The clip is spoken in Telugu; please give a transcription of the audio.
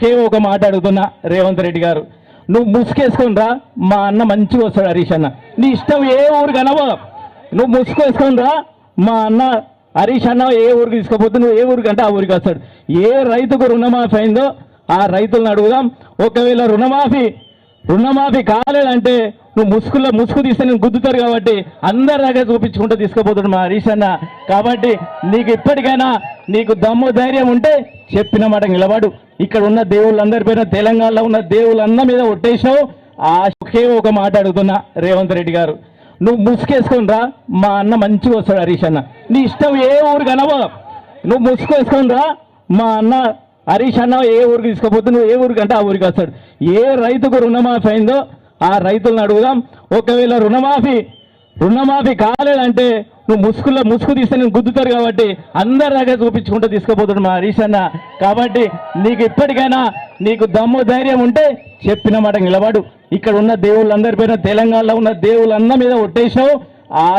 ఒకే ఒక మాట అడుగుతున్నా రేవంత్ రెడ్డి గారు. నువ్వు ముసుకేసుకొని రా మా అన్న మంచిగా వస్తాడు హరీష్ అన్న. నీ ఇష్టం ఏ ఊరు కనవో నువ్వు ముసుకేసుకొని రా మా అన్న హరీష్ అన్న ఏ ఊరికి తీసుకుపోతే నువ్వు ఏ ఊరికి అంటే ఆ ఊరికి వస్తాడు. ఏ రైతుకు రుణమాఫీ అయిందో ఆ రైతులను అడుగుదాం. ఒకవేళ రుణమాఫీ రుణమాఫీ కాలేదంటే నువ్వు ముసుగులో ముసుగు తీస్తే నేను గుద్దుతారు కాబట్టి అందరి దగ్గర చూపించుకుంటూ తీసుకుపోతాడు మా హరీష్ అన్న. కాబట్టి నీకు ఇప్పటికైనా నీకు దమ్ము ధైర్యం ఉంటే చెప్పిన మాట నిలబడు. ఇక్కడ ఉన్న దేవుళ్ళందరి పైన తెలంగాణలో ఉన్న దేవుళ్ళందరి మీద ఒట్టేసినావు ఆ ఒక మాట అడుగుతున్నా రేవంత్ రెడ్డి గారు. నువ్వు ముసుకేసుకొని మా అన్న మంచిగా వస్తాడు హరీష్ అన్న. నీ ఇష్టం ఏ ఊరు కనవో నువ్వు ముసుకేసుకొని రా మా అన్న హరీష్ అన్న ఏ ఊరికి తీసుకుపోతే నువ్వు ఏ ఊరికి అంటే ఆ ఊరికి వస్తాడు. ఏ రైతుకు రుణమాఫీ అయిందో ఆ రైతులను అడుగుదాం. ఒకవేళ రుణమాఫీ రుణమాఫీ కాలేదంటే నువ్వు ముసుగులో ముసుగు తీస్తే నేను గుద్దుతారు కాబట్టి అందరి దగ్గర చూపించుకుంటూ తీసుకుపోతాడు మా హరీష్ అన్న. కాబట్టి నీకు ఇప్పటికైనా నీకు దమ్ము ధైర్యం ఉంటే చెప్పిన మాట నిలబడు. ఇక్కడ ఉన్న దేవుళ్ళందరి పైన తెలంగాణలో ఉన్న దేవుళ్ళందరి మీద ఒట్టేసావు ఆ